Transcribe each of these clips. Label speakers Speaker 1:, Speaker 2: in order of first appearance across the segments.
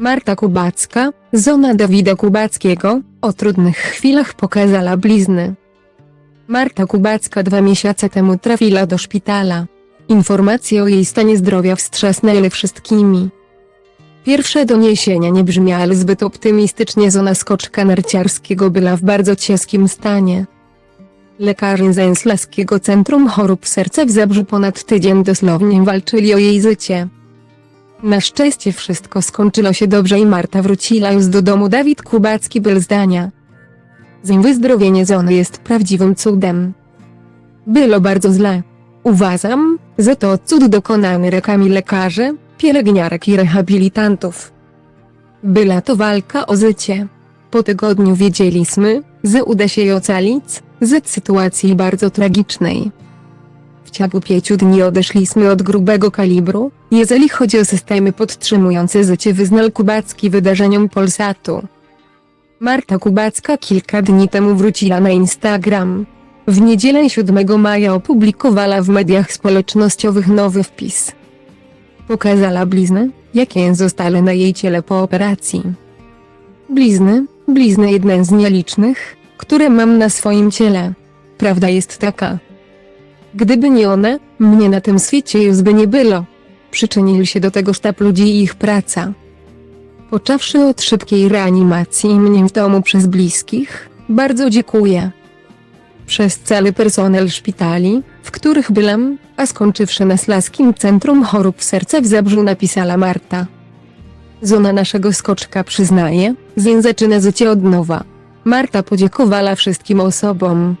Speaker 1: Marta Kubacka, zona Dawida Kubackiego, o trudnych chwilach pokazała blizny. Marta Kubacka dwa miesiące temu trafiła do szpitala. Informacje o jej stanie zdrowia wstrzasnęły wszystkimi. Pierwsze doniesienia nie brzmiały zbyt optymistycznie zona skoczka narciarskiego była w bardzo ciężkim stanie. Lekarze z Centrum Chorób Serca w Zabrzu ponad tydzień dosłownie walczyli o jej życie. Na szczęście wszystko skończyło się dobrze i Marta wróciła już do domu. Dawid Kubacki był zdania. Z wyzdrowienie żony jest prawdziwym cudem. Było bardzo źle. Uważam, że to cud dokonany rękami lekarzy, pielęgniarek i rehabilitantów. Była to walka o życie. Po tygodniu wiedzieliśmy, że uda się jej ocalić, z sytuacji bardzo tragicznej. Ciągu pięciu dni odeszliśmy od grubego kalibru, jeżeli chodzi o systemy podtrzymujące życie wyznał Kubacki wydarzeniom Polsatu. Marta Kubacka kilka dni temu wróciła na Instagram. W niedzielę 7 maja opublikowała w mediach społecznościowych nowy wpis. Pokazała blizny, jakie zostały na jej ciele po operacji. Blizny, blizny jedne z nielicznych, które mam na swoim ciele. Prawda jest taka. Gdyby nie one, mnie na tym świecie już by nie było. Przyczynili się do tego sztab ludzi i ich praca. Poczawszy od szybkiej reanimacji mnie w domu przez bliskich, bardzo dziękuję. Przez cały personel szpitali, w których byłam, a skończywszy na Slaskim Centrum Chorób Serca w Zabrzu napisała Marta. Zona naszego skoczka przyznaje, że zaczyna życie od nowa. Marta podziękowała wszystkim osobom,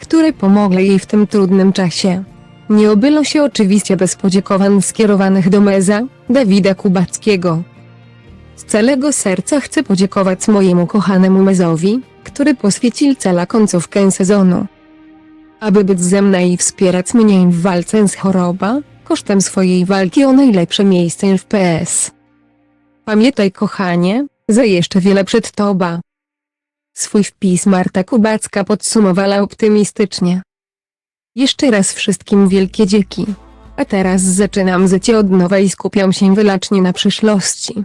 Speaker 1: które pomogły jej w tym trudnym czasie. Nie obyło się oczywiście bez podziękowań skierowanych do meza, Dawida Kubackiego. Z całego serca chcę podziękować mojemu kochanemu mezowi, który poświęcił cała końcówkę sezonu. Aby być ze mną i wspierać mnie w walce z chorobą, kosztem swojej walki o najlepsze miejsce w PS. Pamiętaj kochanie, że jeszcze wiele przed tobą. Swój wpis Marta Kubacka podsumowała optymistycznie. Jeszcze raz wszystkim wielkie dzięki. A teraz zaczynam życie od nowa i skupiam się wyłącznie na przyszłości.